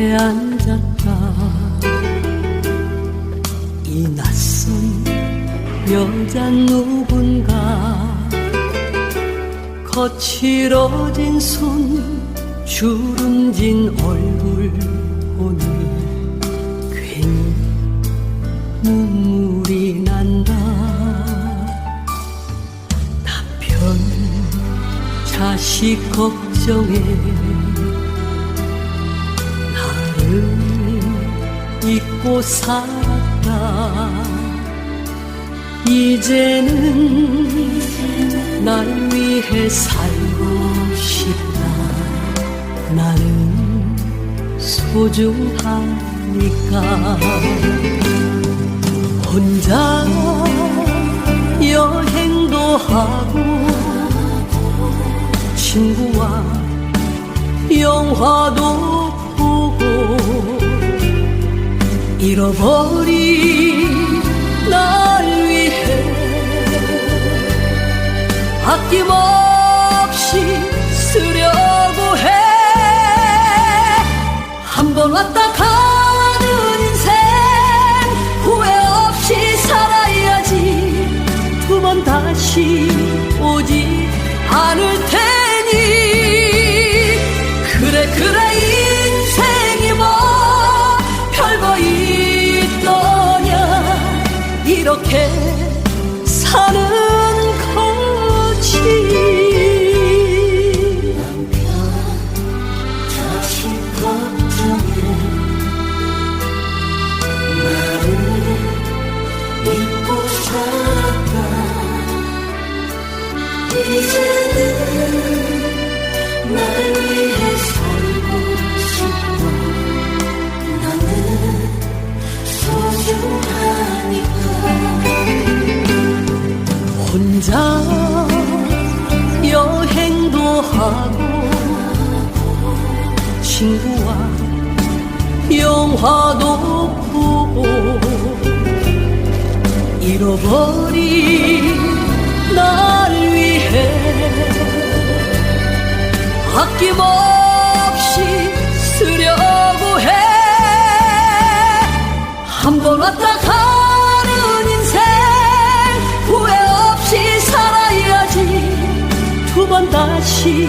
앞에 앉았다. 이 낯선 여자 누군가 거칠어진 손 주름진 얼굴 보니 괜히 눈물이 난다. 남편 자식 걱정해 잊고 살았다. 이제는 날 위해 살고 싶다. 나는 소중하니까. 혼자 여행도 하고 친구와 영화도 잃어버린 날 위해 아낌없이 쓰려고 해. 한 번 왔다 이렇게 사는 거지. 자식 걱정에 나를 잊고 살았다 이제는 날 위해 살고 싶어 친구와 영화도 보고 잃어버린 날 위해 아낌없이 쓰려고 해. 한 번 왔다 가는 인생 후회 없이 살아야지. 두 번 다시